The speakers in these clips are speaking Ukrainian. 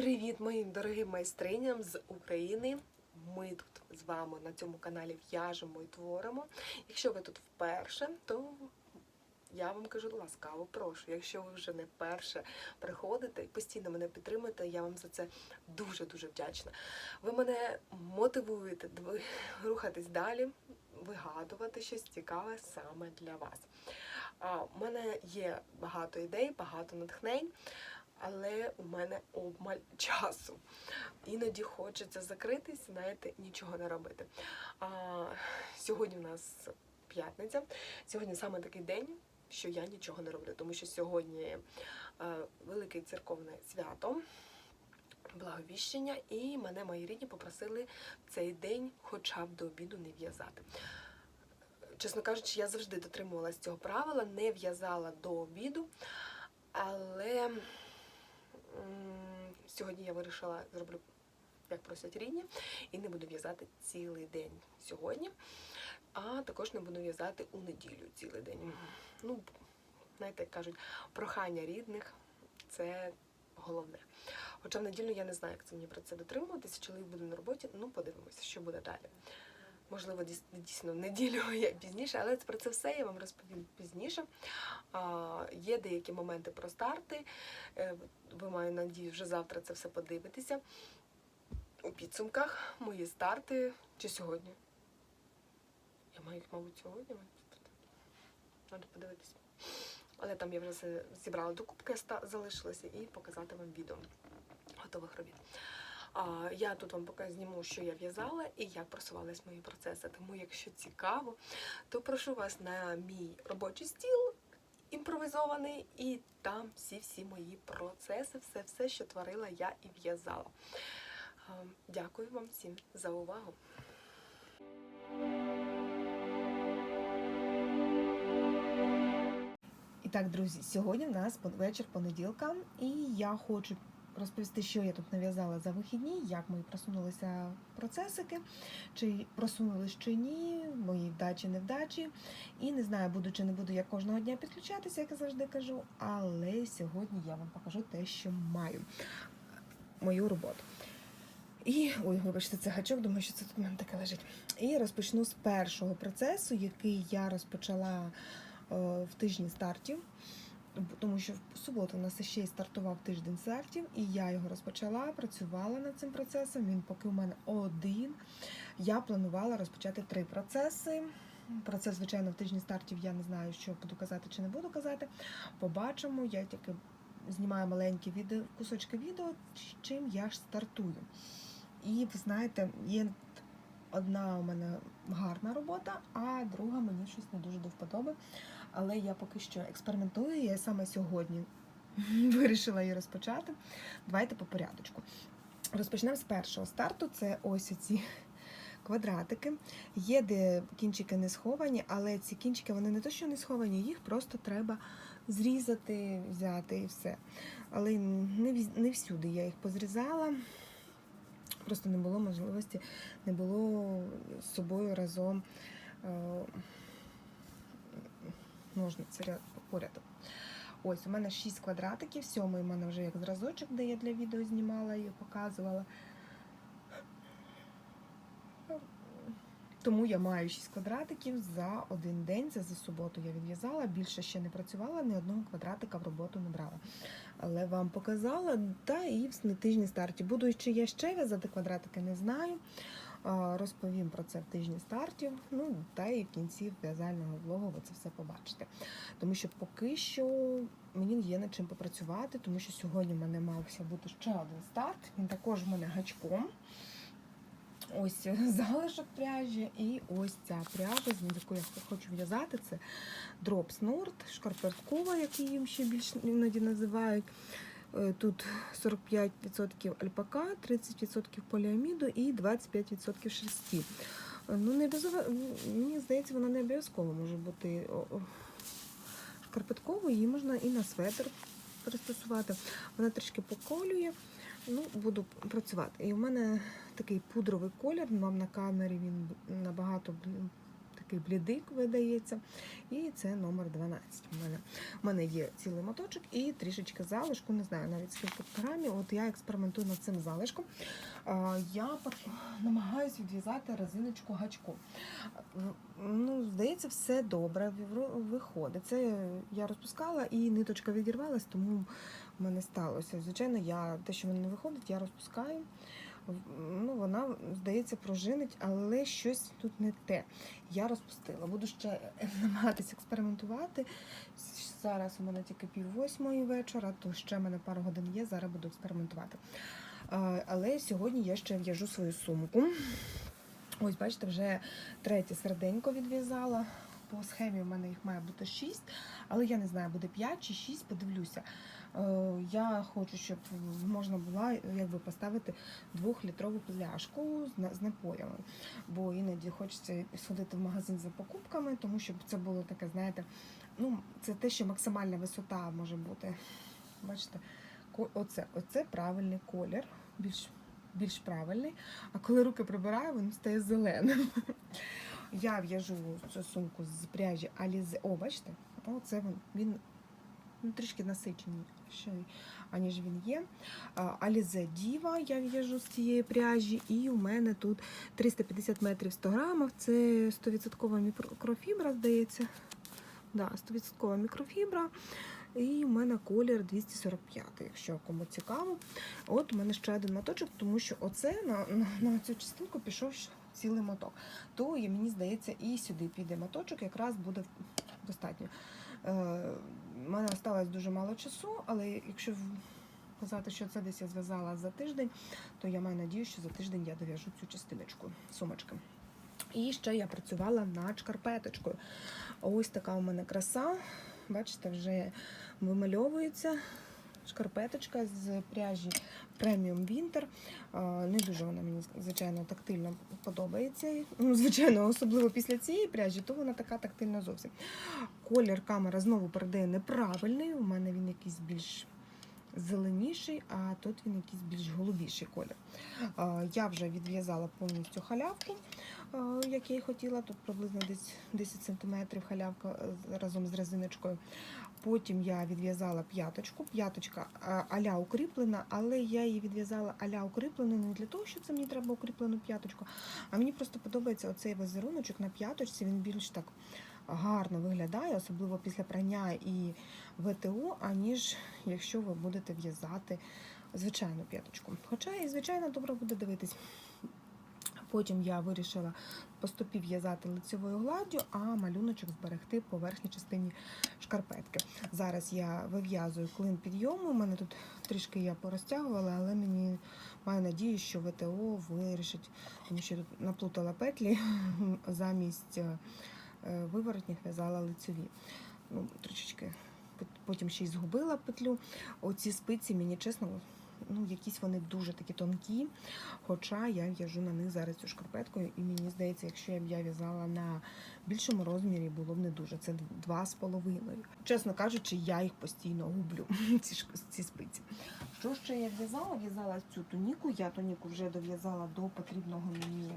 Привіт моїм дорогим майстриням з України. Ми тут з вами на цьому каналі в'яжемо і творимо. Якщо ви тут вперше, то я вам кажу ласкаво прошу. Якщо ви вже не вперше приходите і постійно мене підтримуєте, я вам за це дуже-дуже вдячна. Ви мене мотивуєте рухатись далі, вигадувати щось цікаве саме для вас. У мене є багато ідей, багато натхнень але у мене обмаль часу. Іноді хочеться закритись, знаєте, нічого не робити. А, сьогодні у нас п'ятниця. Сьогодні саме такий день, що я нічого не роблю, тому що сьогодні е, велике церковне свято. Благовіщення, і мене мої рідні попросили цей день хоча б до обіду не в'язати. Чесно кажучи, я завжди дотримувалася цього правила, не в'язала до обіду, але сьогодні я вирішила зроблю, як просять рідні, і не буду в'язати цілий день сьогодні, а також не буду в'язати у неділю цілий день. Ну, знаєте, як кажуть, прохання рідних це головне. Хоча в неділю я не знаю, як це мені про це дотримуватися. Чоловік буде на роботі, ну подивимося, що буде далі. Можливо, дійсно в неділю я пізніше, але про це все я вам розповім пізніше. Є деякі моменти про старти. Е, Ви маю надію, вже завтра це все подивитися. У підсумках мої старти чи сьогодні. Я маю їх, мабуть, сьогодні. Треба подивитися. Але там я вже зібрала докупки, залишилося, і показати вам відео готових робіт. Я тут вам поки зніму, що я в'язала і як просувались мої процеси. Тому, якщо цікаво, то прошу вас на мій робочий стіл імпровізований, і там всі-всі мої процеси, все-все, що творила я і в'язала. Дякую вам всім за увагу. І так, друзі, сьогодні в нас вечір понеділка, і я хочу розповісти, що я тут нав'язала за вихідні, як мої просунулися процесики, чи просунулись чи ні, мої вдачі, невдачі. І не знаю, буду чи не буду я кожного дня підключатися, як я завжди кажу. Але сьогодні я вам покажу те, що маю мою роботу. І ой, вибачте, це гачок, думаю, що це тут в мене таке лежить. І розпочну з першого процесу, який я розпочала е, в тижні стартів, тому що в суботу у нас ще й стартував тиждень стартів, і я його розпочала, працювала над цим процесом. Він поки у мене один. Я планувала розпочати три процеси. Про це, звичайно, в тижні стартів я не знаю, що буду казати чи не буду казати. Побачимо. Я тільки знімаю маленькі відео, кусочки відео, чим я ж стартую. І ви знаєте, є одна у мене гарна робота, а друга мені щось не дуже до вподоби. Але я поки що експериментую, я саме сьогодні вирішила її розпочати. Давайте по порядочку. Розпочнемо з першого старту. Це ось ці квадратики. Є де кінчики не сховані, але ці кінчики вони не то, що не сховані, їх просто треба зрізати, взяти і все. Але не, не всюди я їх позрізала. Просто не було можливості, не було з собою разом е, ножниці ря- поряд. Ось, у мене 6 квадратиків, сьомий у мене вже як зразочок, де я для відео знімала і показувала. Тому я маю 6 квадратиків за один день. Це за суботу я відв'язала. Більше ще не працювала, ні одного квадратика в роботу не брала. Але вам показала, та і на тижні старті. Буду чи я ще в'язати квадратики, не знаю. Розповім про це в тижні стартів. Ну та і в кінці в'язального влогу ви це все побачите. Тому що поки що мені є над чим попрацювати, тому що сьогодні в мене мався бути ще один старт. Він також в мене гачком. Ось залишок пряжі, і ось ця пряжа, з якою я хочу в'язати, це Nord, шкарпеткова, як її ще більш іноді називають. Е, Тут 45% альпака, 30% поліаміду і 25% шерсті. Е, Ну, не обов'язково, мені здається, вона не обов'язково може бути шкарпетковою, її можна і на светр пристосувати. Вона трішки поколює. Ну, буду працювати. І у мене такий пудровий колір, вам на камері він набагато такий блідик видається. І це номер 12 у мене. У мене є цілий моточок і трішечки залишку, не знаю навіть скільки грамів. От я експериментую над цим залишком. Я намагаюся відв'язати резиночку гачком. Ну, здається, все добре виходить. Це я розпускала і ниточка відірвалась, тому в мене сталося. Звичайно, я те, що в мене не виходить, я розпускаю. Ну, вона, здається, пружинить, але щось тут не те. Я розпустила. Буду ще намагатися експериментувати. Зараз у мене тільки пів восьмої вечора, то ще в мене пару годин є, зараз буду експериментувати. Але сьогодні я ще в'яжу свою сумку. Ось, бачите, вже третє серденько відв'язала. По схемі в мене їх має бути 6, але я не знаю, буде 5 чи 6, подивлюся. Е, Я хочу, щоб можна було якби поставити двохлітрову пляшку з напоями. Бо іноді хочеться сходити в магазин за покупками, тому щоб це було таке, знаєте, ну, це те, що максимальна висота може бути. Бачите, оце, оце правильний колір, більш, більш правильний. А коли руки прибираю, він стає зеленим. Я в'яжу цю сумку з пряжі Alize. О, бачите? Оце він, він ну, трішки насичений, аніж він є. А, Alize Diva я в'яжу з цієї пряжі, і у мене тут 350 метрів 100 грамів. Це 100% мікрофібра, здається. Да, 100% мікрофібра. І у мене колір 245, якщо кому цікаво. От у мене ще один моточок, тому що оце на, на, на цю частинку пішов цілий моток. То і мені здається, і сюди піде моточок, якраз буде достатньо. У мене осталось дуже мало часу, але якщо казати, що це десь я зв'язала за тиждень, то я маю надію, що за тиждень я дов'яжу цю частиночку сумочки. І ще я працювала над шкарпеточкою. Ось така у мене краса. Бачите, вже вимальовується шкарпеточка з пряжі Premium Winter. Не дуже вона мені, звичайно, тактильно подобається. Ну, звичайно, особливо після цієї пряжі, то вона така тактильна зовсім. Колір камера знову передає неправильний. У мене він якийсь більш зеленіший, а тут він якийсь більш голубіший колір. Я вже відв'язала повністю халявку, як я і хотіла. Тут приблизно десь 10 см халявка е, разом з резиночкою. Потім я відв'язала п'яточку. П'яточка аля укріплена, але я її відв'язала аля укріплену не для того, що це мені треба укріплену п'яточку, а мені просто подобається оцей візеруночок на п'яточці. Він більш так гарно виглядає, особливо після прання і ВТО, аніж якщо ви будете в'язати звичайну п'яточку. Хоча і звичайно добре буде дивитись. Потім я вирішила по стопі в'язати лицевою гладдю, а малюночок зберегти по верхній частині шкарпетки. Зараз я вив'язую клин підйому. У мене тут трішки я порозтягувала, але мені маю надію, що ВТО вирішить, тому що тут наплутала петлі замість е, виворотніх в'язала лицеві. Ну, трішечки пот- потім ще й згубила петлю. Оці спиці мені чесно. Ну, якісь вони дуже такі тонкі, хоча я в'яжу на них зараз цю шкарпетку, і мені здається, якщо я б я в'язала на більшому розмірі, було б не дуже. Це два з половиною. Чесно кажучи, я їх постійно гублю, ці, ці спиці. Що ще я в'язала? В'язала цю туніку. Я туніку вже дов'язала до потрібного мені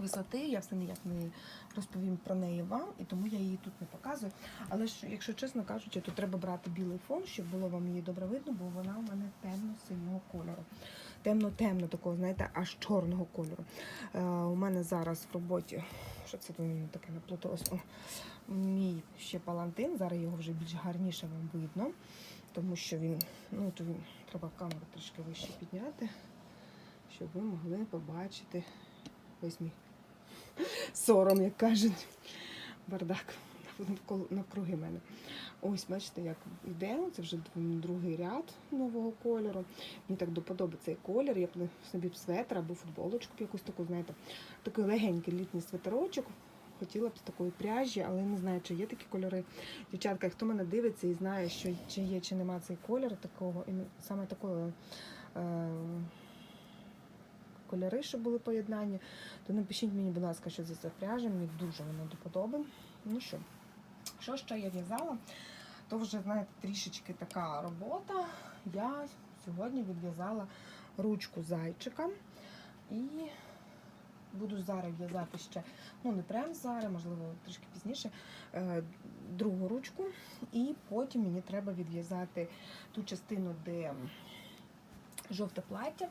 висоти. Я все ніяк не розповім про неї вам, і тому я її тут не показую. Але ж, якщо чесно кажучи, то треба брати білий фон, щоб було вам її добре видно, бо вона у мене темно-синього кольору. Темно-темно такого, знаєте, аж чорного кольору. Е, у мене зараз в роботі, що це тут таке наплуталось? Мій ще палантин, зараз його вже більш гарніше вам видно, тому що він, ну то він треба камеру трішки вище підняти, щоб ви могли побачити ось мій сором, як кажуть. Бардак навкруги мене. Ось, бачите, як йде. Це вже другий ряд нового кольору. Мені так до подоби цей колір. Я б собі б светр або футболочку б якусь таку, знаєте, такий легенький літній светерочок. Хотіла б з такої пряжі, але не знаю, чи є такі кольори. Дівчатка, хто мене дивиться і знає, що чи є, чи нема цей колір такого, і саме такого. Е- Кольори, що були поєднання, то напишіть мені, будь ласка, що це за пряжа, мені дуже вона до. Ну що, що ще я в'язала? То вже, знаєте, трішечки така робота. Я сьогодні відв'язала ручку зайчика і буду зараз в'язати ще, ну не прямо зараз, можливо, трішки пізніше, е, другу ручку. І потім мені треба відв'язати ту частину, де жовте плаття.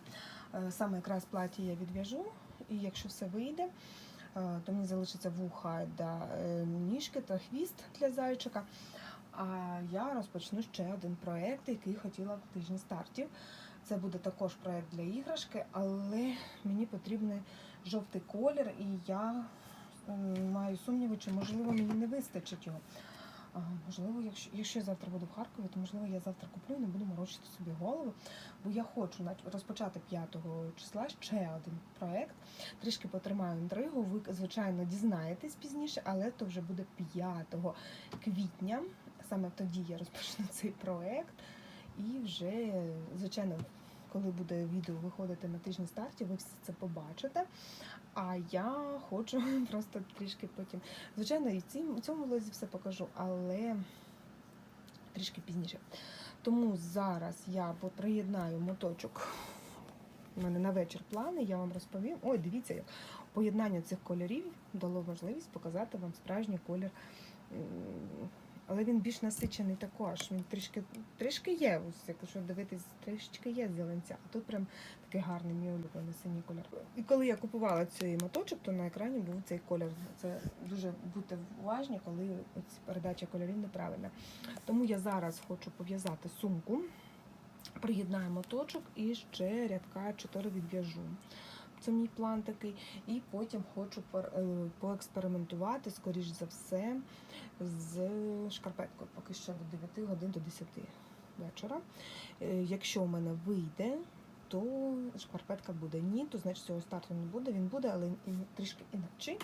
Е, Саме якраз плаття я відв'яжу, і якщо все вийде, е, то мені залишиться вуха да, е, ніжки та хвіст для зайчика. А я розпочну ще один проєкт, який хотіла в тижні стартів. Це буде також проєкт для іграшки, але мені потрібен жовтий колір, і я маю сумніви, чи можливо мені не вистачить його. А, можливо, якщо, якщо я завтра буду в Харкові, то можливо я завтра куплю і не буду морочити собі голову, бо я хочу розпочати 5 числа ще один проєкт. Трішки потримаю інтригу. Ви, звичайно, дізнаєтесь пізніше, але то вже буде 5 квітня. Саме тоді я розпочну цей проєкт. І вже, звичайно, коли буде відео виходити на тижні стартів, ви все це побачите. А я хочу просто трішки потім. Звичайно, і в цьому влозі все покажу, але трішки пізніше. Тому зараз я приєднаю моточок. У мене на вечір плани, я вам розповім. Ой, дивіться, як поєднання цих кольорів дало можливість показати вам справжній колір. Але він більш насичений також. Він трішки, трішки є, ось, якщо дивитись, трішки є зеленця. А тут прям такий гарний мій улюблений синій колір. І коли я купувала цей моточок, то на екрані був цей колір. Це дуже бути уважні, коли оці передача кольорів неправильна. Тому я зараз хочу пов'язати сумку, приєднаю моточок і ще рядка 4 відв'яжу. Це мій план такий. І потім хочу е, поекспериментувати, скоріш за все, з шкарпеткою. Поки що до 9 годин до 10 вечора. Е, Якщо в мене вийде, то шкарпетка буде. Ні, то значить цього старту не буде. Він буде, але трішки інакший.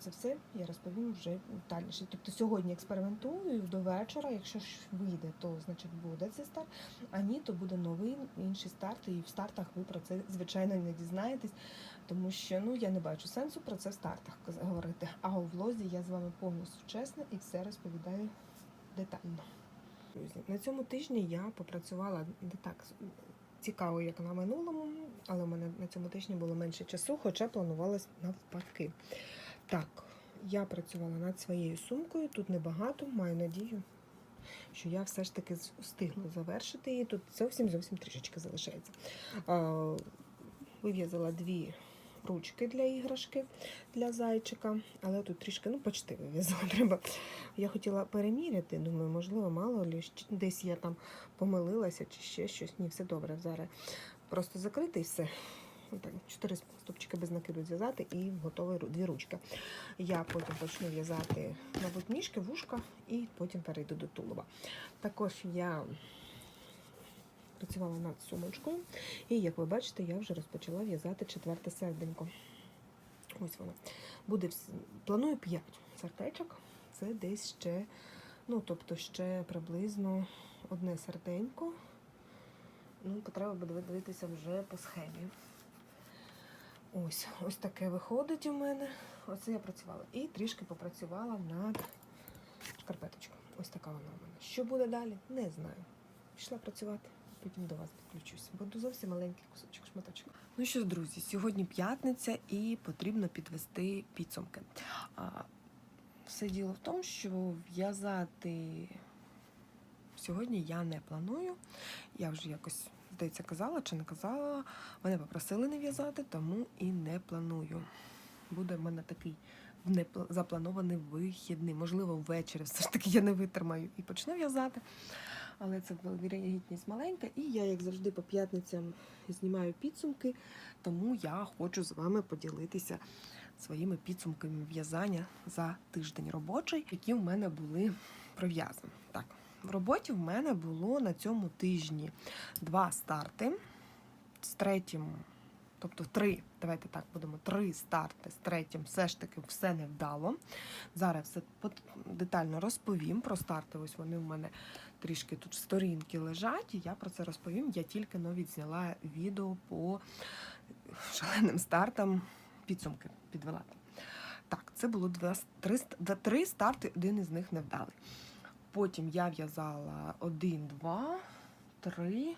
Це все я розповім вже детальніше. Тобто сьогодні експериментую до вечора. Якщо ж вийде, то значить буде цей старт. А ні, то буде новий інший старт. І в стартах ви про це звичайно не дізнаєтесь, тому що ну я не бачу сенсу про це в стартах говорити. А у влозі я з вами повністю чесна і все розповідаю детально. Друзі, на цьому тижні я попрацювала не так цікаво, як на минулому, але в мене на цьому тижні було менше часу, хоча планувалось навпаки. Так, я працювала над своєю сумкою, тут небагато, маю надію, що я все ж таки встигну завершити її. Тут зовсім зовсім трішечки залишається. Вив'язала дві ручки для іграшки для зайчика, але тут трішки, ну, почти вив'язала. Треба. Я хотіла переміряти, думаю, можливо, мало ли десь я там помилилася чи ще щось. Ні, все добре. Зараз просто закрити і все. Так, чотири стопчики без накиду зв'язати і готові дві ручки. Я потім почну в'язати, мабуть, ніжки, вушка і потім перейду до тулуба. Також я працювала над сумочкою, і як ви бачите, я вже розпочала в'язати четверте серденько. Ось воно. Буде планую 5 сердечок. Це десь ще, ну тобто ще приблизно одне серденько. Ну, треба буде дивитися вже по схемі. Ось, ось таке виходить у мене. Оце я працювала. І трішки попрацювала над шкарпеточкою. Ось така вона у мене. Що буде далі? Не знаю. Пішла працювати, потім до вас підключусь. Буду зовсім маленький кусочок шматочок. Ну що ж, друзі, сьогодні п'ятниця і потрібно підвести підсумки. А, все діло в тому, що в'язати сьогодні я не планую. Я вже якось, здається, казала чи не казала. Мене попросили не в'язати, тому і не планую. Буде в мене такий запланований вихідний. Можливо, ввечері все ж таки я не витримаю і почну в'язати. Але це вірогідність маленька. І я, як завжди, по п'ятницям знімаю підсумки, тому я хочу з вами поділитися своїми підсумками в'язання за тиждень робочий, які в мене були пров'язані. Так, в роботі в мене було на цьому тижні два старти з третім, тобто три, давайте так будемо, три старти з третім все ж таки все не вдало. Зараз все детально розповім про старти. Ось вони в мене трішки тут сторінки лежать, і я про це розповім. Я тільки навіть зняла відео по шаленим стартам, підсумки підвела. Так, це було два, три, три старти, один із них не вдалий. Потім я в'язала один, два, три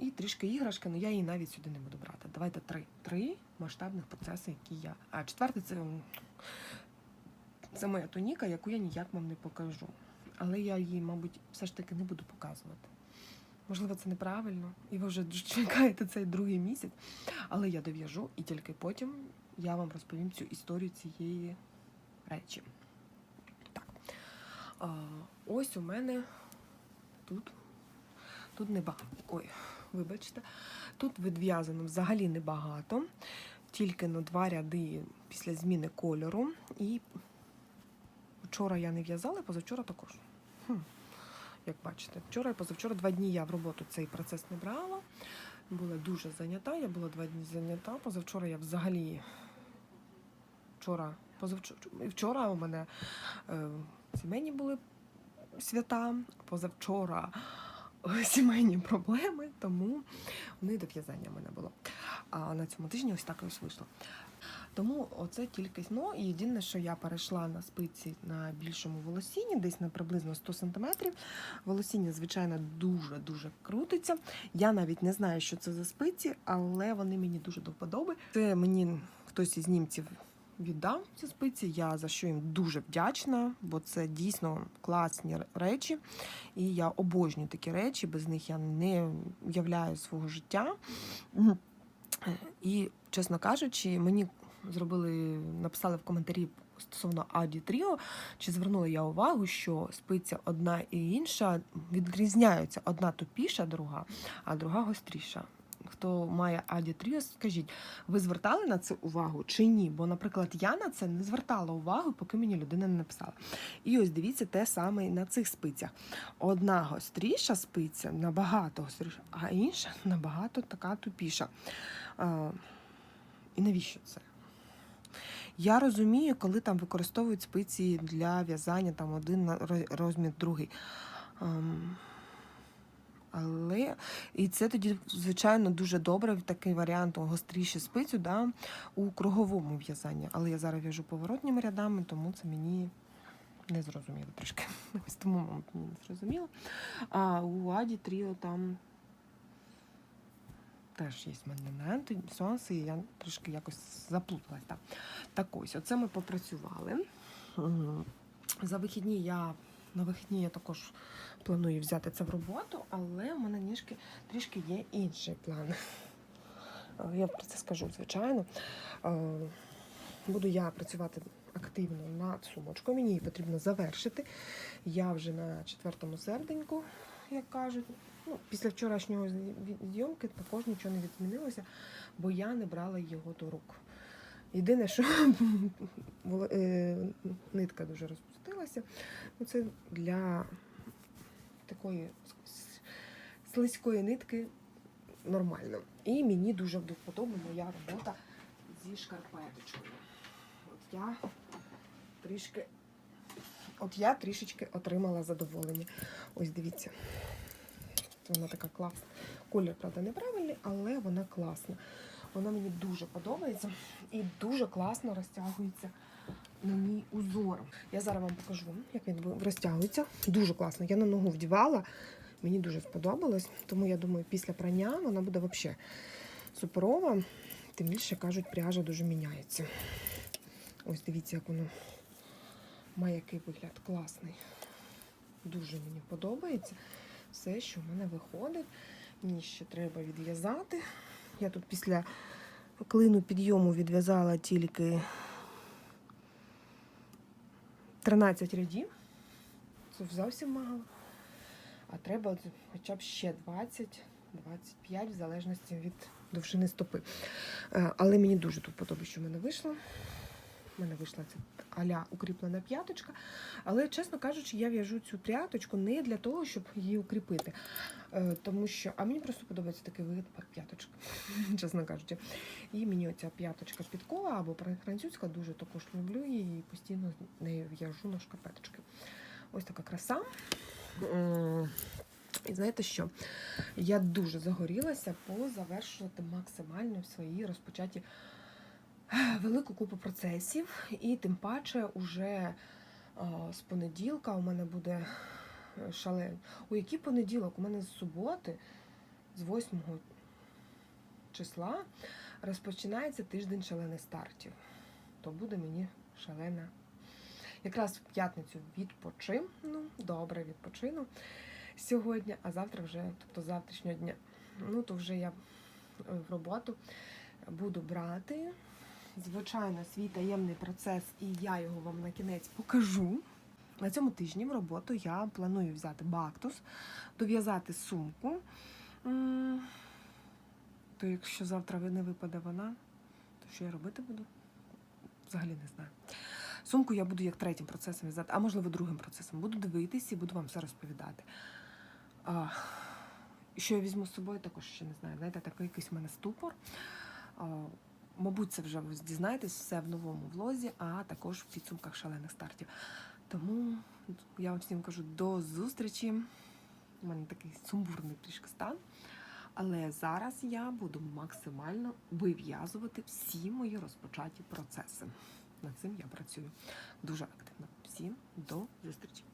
і і трішки іграшки, але я її навіть сюди не буду брати. Давайте три. Три масштабних процеси, які я. А четвертий це, це моя туніка, яку я ніяк вам не покажу. Але я її, мабуть, все ж таки не буду показувати. Можливо, це неправильно, і ви вже чекаєте цей другий місяць. Але я дов'яжу, і тільки потім я вам розповім цю історію цієї речі. Ось у мене тут. Тут небагато. Ой, вибачте. Тут відв'язано взагалі небагато. Тільки на два ряди після зміни кольору. І вчора я не в'язала, позавчора також. Хм. Як бачите, вчора і позавчора два дні я в роботу цей процес не брала. Була дуже зайнята, я була два дні зайнята. Позавчора я взагалі вчора, позавчора, вчора у мене е, сімейні були свята, позавчора сімейні проблеми, тому не до в'язання в мене було. А на цьому тижні ось так ось вийшло. Тому оце тільки ну, єдине, що я перейшла на спиці на більшому волосінні, десь на приблизно 100 см. Волосіння, звичайно, дуже-дуже крутиться. Я навіть не знаю, що це за спиці, але вони мені дуже до вподоби. Це мені хтось із німців віддав ці спиці. Я за що їм дуже вдячна, бо це дійсно класні речі. І я обожнюю такі речі, без них я не уявляю свого життя. І, чесно кажучи, мені зробили, написали в коментарі стосовно Аді Тріо, чи звернула я увагу, що спиця одна і інша відрізняються. Одна тупіша, друга, а друга гостріша. Хто має Аді скажіть, ви звертали на це увагу чи ні? Бо, наприклад, я на це не звертала увагу, поки мені людина не написала. І ось дивіться те саме і на цих спицях. Одна гостріша спиця набагато гостріша, а інша набагато така тупіша. А, і навіщо це? Я розумію, коли там використовують спиці для в'язання, там один розмір, другий. Але і це тоді, звичайно, дуже добре такий варіант гостріше спицю да, у круговому в'язанні. Але я зараз в'яжу поворотніми рядами, тому це мені не зрозуміло трішки. Ось тому мені не зрозуміло. А у Аді Тріо там теж є в мене нюанси, і я трошки якось заплуталась. Так, так ось, оце ми попрацювали. За вихідні я на вихідні я також планую взяти це в роботу, але в мене ніжки трішки є інший план. Е, Я про це скажу, звичайно. Е, Буду я працювати активно над сумочкою. Мені її потрібно завершити. Я вже на четвертому серденьку, як кажуть. Ну, після вчорашнього зйомки також нічого не відмінилося, бо я не брала його до рук. Єдине, що е, нитка дуже розпустилася. Ну, це для такої слизької нитки нормально. І мені дуже до моя робота зі шкарпеточкою. От я трішки, от я трішечки отримала задоволення. Ось дивіться. Вона така класна. Колір, правда, неправильний, але вона класна. Вона мені дуже подобається і дуже класно розтягується на мій узор. Я зараз вам покажу, як він розтягується. Дуже класно. Я на ногу вдівала, мені дуже сподобалось, тому я думаю, після прання вона буде взагалі суперова. Тим більше кажуть, пряжа дуже міняється. Ось дивіться, як воно має який вигляд класний. Дуже мені подобається все, що в мене виходить. Мені ще треба відв'язати. Я тут після клину підйому відв'язала тільки 13 рядів. Це зовсім мало. А треба хоча б ще 20-25, в залежності від довжини стопи. Е, Але мені дуже тут подобається, що в мене вийшло. У мене вийшла ця аля укріплена п'яточка. Але, чесно кажучи, я в'яжу цю п'яточку не для того, щоб її укріпити. Е, Тому що, а мені просто подобається такий вигляд п'яточка, чесно кажучи. І мені оця п'яточка підкова або французька дуже також люблю її і постійно нею в'яжу на шкарпеточки. Ось така краса. І знаєте що? Я дуже загорілася позавершувати максимально в своїй розпочаті велику купу процесів. І тим паче, уже е, з понеділка у мене буде е, шален. У який понеділок? У мене з суботи з 8 числа розпочинається тиждень шалених стартів. То буде мені шалена. Якраз в п'ятницю відпочину, добре відпочину сьогодні, а завтра вже, тобто завтрашнього дня, ну то вже я е, в роботу буду брати. Звичайно, свій таємний процес, і я його вам на кінець покажу. На цьому тижні в роботу я планую взяти бактус, дов'язати сумку. То якщо завтра не випаде вона, то що я робити буду? Взагалі не знаю. Сумку я буду як третім процесом в'язати, а можливо другим процесом. Буду дивитися і буду вам все розповідати. А, що я візьму з собою, також ще не знаю. Знаєте, такий якийсь у мене ступор. Мабуть, це вже ви дізнаєтесь все в новому влозі, а також в підсумках шалених стартів. Тому я вам всім кажу до зустрічі. У мене такий сумбурний трішки стан. Але зараз я буду максимально вив'язувати всі мої розпочаті процеси. Над цим я працюю дуже активно. Всім до зустрічі!